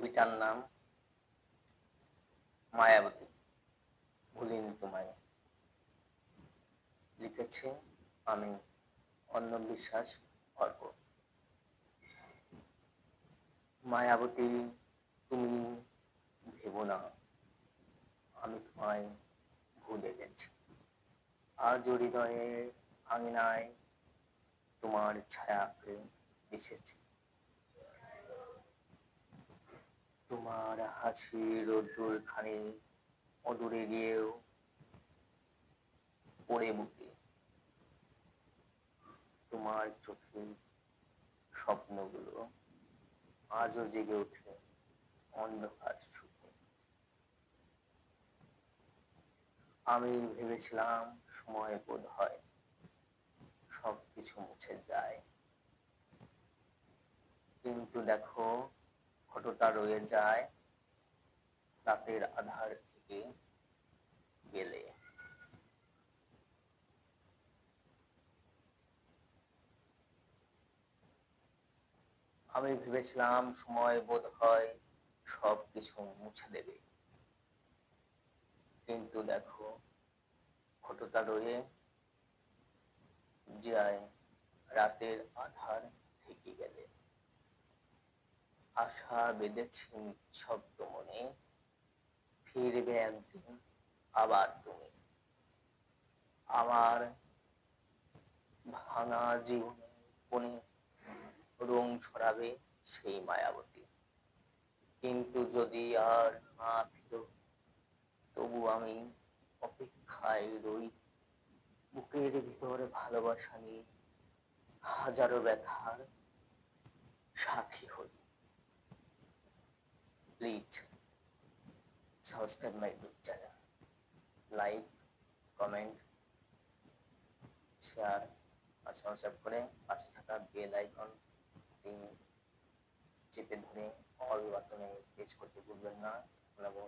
কবিতার নাম মায়াবতী। ভুলিনি তোমায়। লিখেছে আমি অন্য বিশ্বাস অর্প মায়াবতী, তুমি ভেবো না। আমি তোমায় ভুলে গেছি। আজ হৃদয়ের আঙিনায় তোমার ছায়াকে এসেছি। তোমার হাসি রোদ্দুর খানি অদূরে গিয়েও পড়ে বুকে। তোমার চোখে স্বপ্নগুলো আজও জেগে ওঠে অন্ধকার সুখে। আমি ভেবেছিলাম সময় বোধ হয় সব কিছু মুছে যায়। কিন্তু দেখো ফটোটা রয়ে যায় রাতের আধার থেকে গেলে। আমি ভেবেছিলাম সময় বোধ হয় সব কিছু মুছে দেবে। কিন্তু দেখো ফটোটা রয়ে যায়, রাতের আধার থেকে গেলে। আশা বেঁধেছি নিঃশব্দ মনে। ফিরবে একদিন আবার তুমি। আমার ভাঙা জীবনে রং ছড়াবে সেই মায়াবতী। কিন্তু যদি আর না ফিরো, তবু আমি অপেক্ষায় রই। বুকের ভিতরে ভালোবাসা নিয়ে হাজারো ব্যথার সাথী হই। Please subscribe my YouTube channel like comment share R subscribe করে পাশে থাকা বেল আইকন চেপে ধরে অল বাটনে প্রেস করতে ভুলবেন না। পেতে